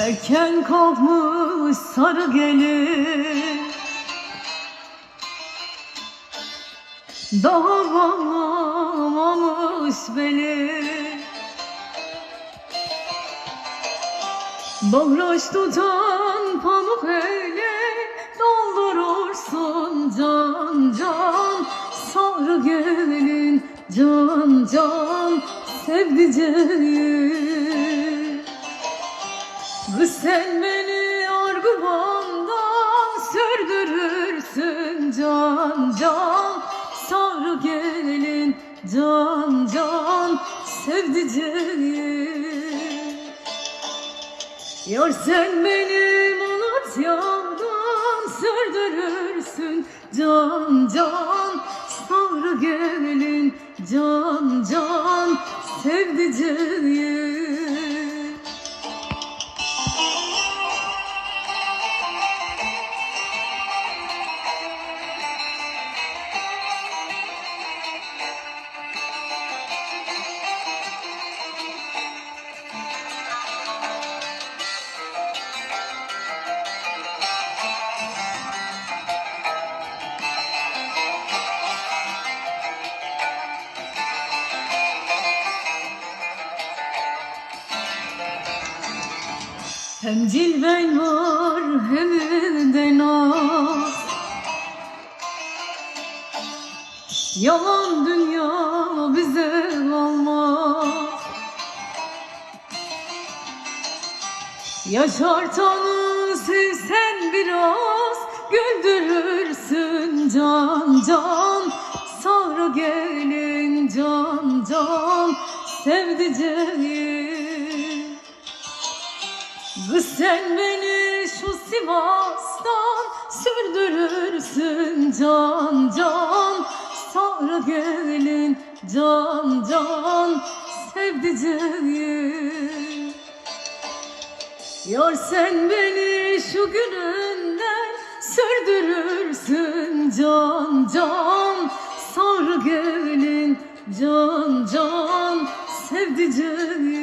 Erken kalkmış sarı gelin. Daha bağlamamış beni. Bahraç tutan pamuk ele Doldurursun can can. Sarı gelin can can Sevdiceğim Kız sen beni argümandan sürdürürsün can can. Sarı gelin can can sevdiceğim. Yar sen beni Malatya'dan sürdürürsün can can. Sarı gelin can can sevdiceğim Hem cilven var hem de naz Yalan dünya bize almaz Yaşartanı sevsen biraz Güldürürsün can can. Sarı gelin can can. Sevdiceğim sen beni şu Sivas'tan sürdürürsün can can. Sarı gelin can can sevdiceğim Yar sen beni şu gününden sürdürürsün can can. Sarı gelin can can sevdiceğim